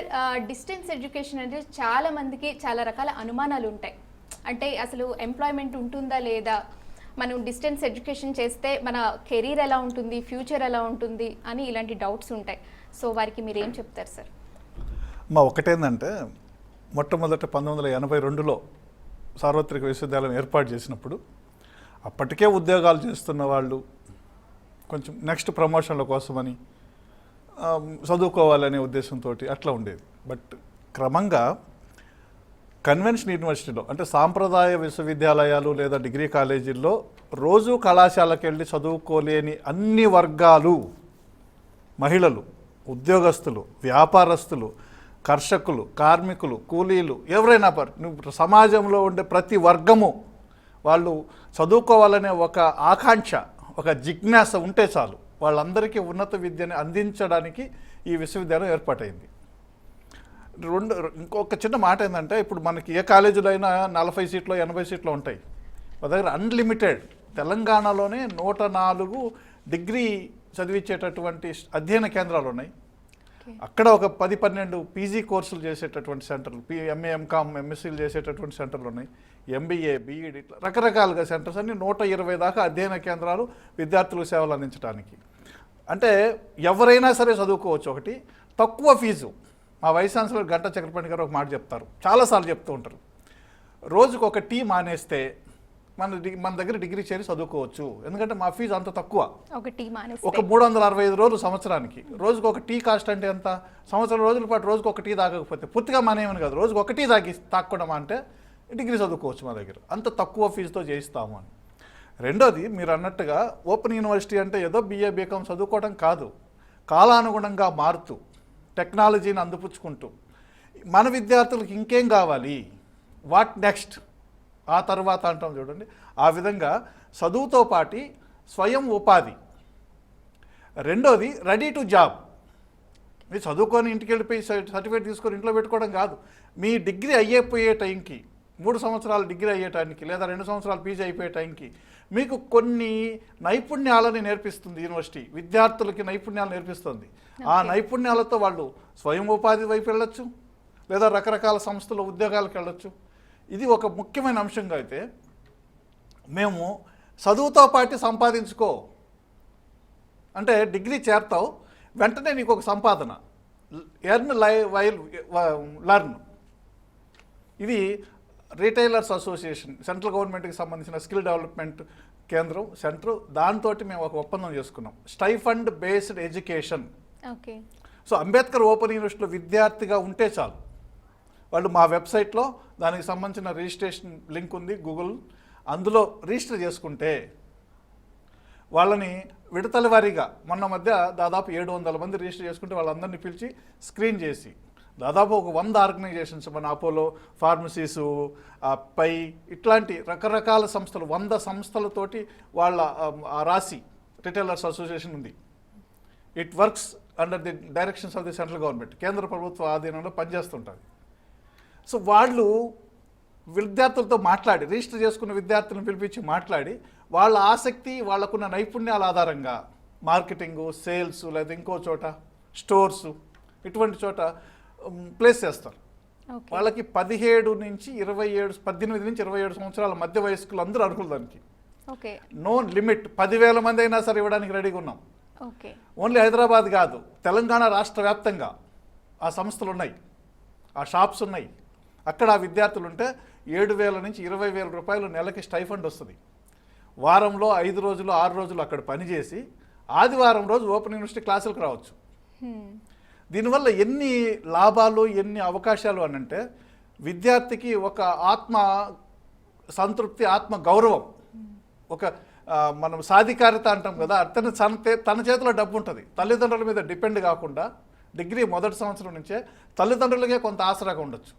Sir distance education అంటే చాలా మందికి చాలా రకాల అనుమానాలు ఉంటాయి. అంటే అసలు ఎంప్లాయ్మెంట్ ఉంటుందా లేదా? మనం డిస్టెన్స్ ఎడ్యుకేషన్ చేస్తే మన కెరీర్ ఎలా ఉంటుంది ఫ్యూచర్ ఎలా ఉంటుంది అని ఇలాంటి డౌట్స్ ఉంటాయి. సో వారికి మీరు ఏం చెప్తారు సార్? మా ఒకటేందంటే మొట్టమొదట పంతొమ్మిది వందల ఎనభై రెండులో సార్వత్రిక విశ్వవిద్యాలయం ఏర్పాటు చేసినప్పుడు అప్పటికే ఉద్యోగాలు చేస్తున్న వాళ్ళు కొంచెం నెక్స్ట్ ప్రమోషన్ల కోసమని చదువుకోవాలనే ఉద్దేశంతో అట్లా ఉండేది. బట్ క్రమంగా కన్వెన్షన్ యూనివర్సిటీలో అంటే సాంప్రదాయ విశ్వవిద్యాలయాలు లేదా డిగ్రీ కాలేజీల్లో రోజు కళాశాలకు వెళ్ళి చదువుకోలేని అన్ని వర్గాలు మహిళలు ఉద్యోగస్తులు వ్యాపారస్తులు కర్షకులు కార్మికులు కూలీలు ఎవరైనా పర్ నువ్వు సమాజంలో ఉండే ప్రతి వర్గము వాళ్ళు చదువుకోవాలనే ఒక ఆకాంక్ష ఒక జిజ్ఞాస ఉంటే చాలు. వాళ్ళందరికీ ఉన్నత విద్యని అందించడానికి ఈ విశ్వవిద్యాలయం ఏర్పాటైంది. రెండు ఇంకొక చిన్న మాట ఏంటంటే ఇప్పుడు మనకి ఏ కాలేజీలో అయినా నలభై సీట్లు ఎనభై సీట్లు ఉంటాయి. మా దగ్గర అన్లిమిటెడ్ తెలంగాణలోనే నూట నాలుగు డిగ్రీ చదివించేటటువంటి అధ్యయన కేంద్రాలు ఉన్నాయి. అక్కడ ఒక పది పన్నెండు పీజీ కోర్సులు చేసేటటువంటి సెంటర్లు పీ ఎంఏ ఎంకామ్ ఎంఎస్సీలు చేసేటటువంటి సెంటర్లు ఉన్నాయి. ఎంబీఏ బీఈడి ఇట్లా రకరకాలుగా సెంటర్స్ అన్ని నూట ఇరవై దాకా అధ్యయన కేంద్రాలు విద్యార్థులకు సేవలు అందించడానికి అంటే ఎవరైనా సరే చదువుకోవచ్చు ఒకటి. తక్కువ ఫీజు. మా వైస్ ఛాన్సలర్ గంట చక్రపాణి గారు ఒక మాట చెప్తారు. చాలాసార్లు చెప్తూ ఉంటారు. రోజుకు ఒక టీ మానేస్తే మన డి- మన దగ్గర డిగ్రీ చేరి చదువుకోవచ్చు. ఎందుకంటే మా ఫీజు అంత తక్కువ. ఒక మూడు వందల అరవై ఐదు రోజులు సంవత్సరానికి. రోజుకు ఒక టీ కాస్ట్ అంటే ఎంత? సంవత్సరం రోజుల పాటు రోజుకు ఒక టీ తాగకపోతే పూర్తిగా మానేమని కాదు. రోజుకు ఒక టీ తాగి తాగకుండా అంటే డిగ్రీ చదువుకోవచ్చు మా దగ్గర. అంత తక్కువ ఫీజుతో చేయిస్తాము అని. రెండోది మీరు అన్నట్టుగా ఓపెన్ యూనివర్సిటీ అంటే ఏదో బీఏ బీకామ్ చదువుకోవడం కాదు. కాలానుగుణంగా మారుతూ టెక్నాలజీని అందిపుచ్చుకుంటూ. మన విద్యార్థులకు ఇంకేం కావాలి? What next? ఆ తర్వాత అంటాం చూడండి. ఆ విధంగా చదువుతో పాటి స్వయం ఉపాధి. రెండోది రెడీ టు జాబ్. మీరు చదువుకొని ఇంటికి వెళ్ళిపోయి సర్టిఫికేట్ తీసుకొని ఇంట్లో పెట్టుకోవడం కాదు. మీ డిగ్రీ అయ్యేపోయే టైంకి మూడు సంవత్సరాలు డిగ్రీ అయ్యే టైంకి లేదా రెండు సంవత్సరాలు పీజీ అయిపోయే టైంకి మీకు కొన్ని నైపుణ్యాలని నేర్పిస్తుంది యూనివర్సిటీ. విద్యార్థులకి నైపుణ్యాలు నేర్పిస్తుంది. ఆ. నైపుణ్యాలతో వాళ్ళు స్వయం ఉపాధి వైపు వెళ్ళొచ్చు లేదా రకరకాల సంస్థల ఉద్యోగాలకు వెళ్ళొచ్చు. ఇది ఒక ముఖ్యమైన అంశంగా అయితే మేము చదువుతో పాటు సంపాదించుకో అంటే డిగ్రీ చేరతావు వెంటనే నీకు ఒక సంపాదన. ఎర్న్ లై వైల్ లర్న్. ఇది రీటైలర్స్ అసోసియేషన్ సెంట్రల్ గవర్నమెంట్కి సంబంధించిన స్కిల్ డెవలప్మెంట్ కేంద్రం సెంటర్ దాంతో మేము ఒక ఒప్పందం చేసుకున్నాం. Stipend based education. Okay. So Ambedkar open యూనివర్సిటీలో విద్యార్థిగా ఉంటే చాలు. వాళ్ళు మా వెబ్సైట్లో దానికి సంబంధించిన రిజిస్ట్రేషన్ లింక్ ఉంది గూగుల్. అందులో రిజిస్టర్ చేసుకుంటే వాళ్ళని విడతల వారీగా మొన్న మధ్య దాదాపు ఏడు వందల మంది రిజిస్టర్ చేసుకుంటే వాళ్ళందరినీ పిలిచి స్క్రీన్ చేసి దాదాపు ఒక వంద ఆర్గనైజేషన్స్ మన అపోలో ఫార్మసీసు పై ఇట్లాంటి రకరకాల సంస్థలు వంద సంస్థలతోటి వాళ్ళ రాసి రిటైలర్స్ అసోసియేషన్ ఉంది. It works under the directions of the central government కేంద్ర ప్రభుత్వ ఆధీనంలో పనిచేస్తుంటుంది. సో వాళ్ళు విద్యార్థులతో మాట్లాడి రిజిస్టర్ చేసుకున్న విద్యార్థులను పిలిపించి మాట్లాడి వాళ్ళ ఆసక్తి వాళ్ళకున్న నైపుణ్యాల ఆధారంగా మార్కెటింగు సేల్స్ లేదా ఇంకో చోట స్టోర్స్ ఇటువంటి చోట ప్లేస్ చేస్తారు. వాళ్ళకి పదిహేడు నుంచి ఇరవై ఏడు పద్దెనిమిది నుంచి ఇరవై ఏడు సంవత్సరాల మధ్య వయస్కులు అందరూ అర్హులు దానికి. ఓకే. నో లిమిట్ పదివేల మంది అయినా సరే ఇవ్వడానికి రెడీగా ఉన్నాం. ఓకే. ఓన్లీ హైదరాబాద్ కాదు తెలంగాణ రాష్ట్ర వ్యాప్తంగా ఆ సంస్థలు ఉన్నాయి. ఆ షాప్స్ ఉన్నాయి. అక్కడ ఆ విద్యార్థులు ఉంటే ఏడు వేల నుంచి ఇరవై వేల రూపాయలు నెలకి స్టైఫండ్ వస్తుంది. వారంలో ఐదు రోజులు ఆరు రోజులు అక్కడ పనిచేసి ఆదివారం రోజు ఓపెన్ యూనివర్సిటీ క్లాసులకు రావచ్చు. హ్మ్. దీనివల్ల ఎన్ని లాభాలు ఎన్ని అవకాశాలు అని అంటే విద్యార్థికి ఒక ఆత్మ సంతృప్తి ఆత్మ గౌరవం. ఒక మనం సాధికారిత అంటాం కదా తన తన తన చేతిలో డబ్బు ఉంటుంది. తల్లిదండ్రుల మీద డిపెండ్ కాకుండా డిగ్రీ మొదటి సంవత్సరం నుంచే తల్లిదండ్రులకే కొంత ఆసరాగా ఉండొచ్చు.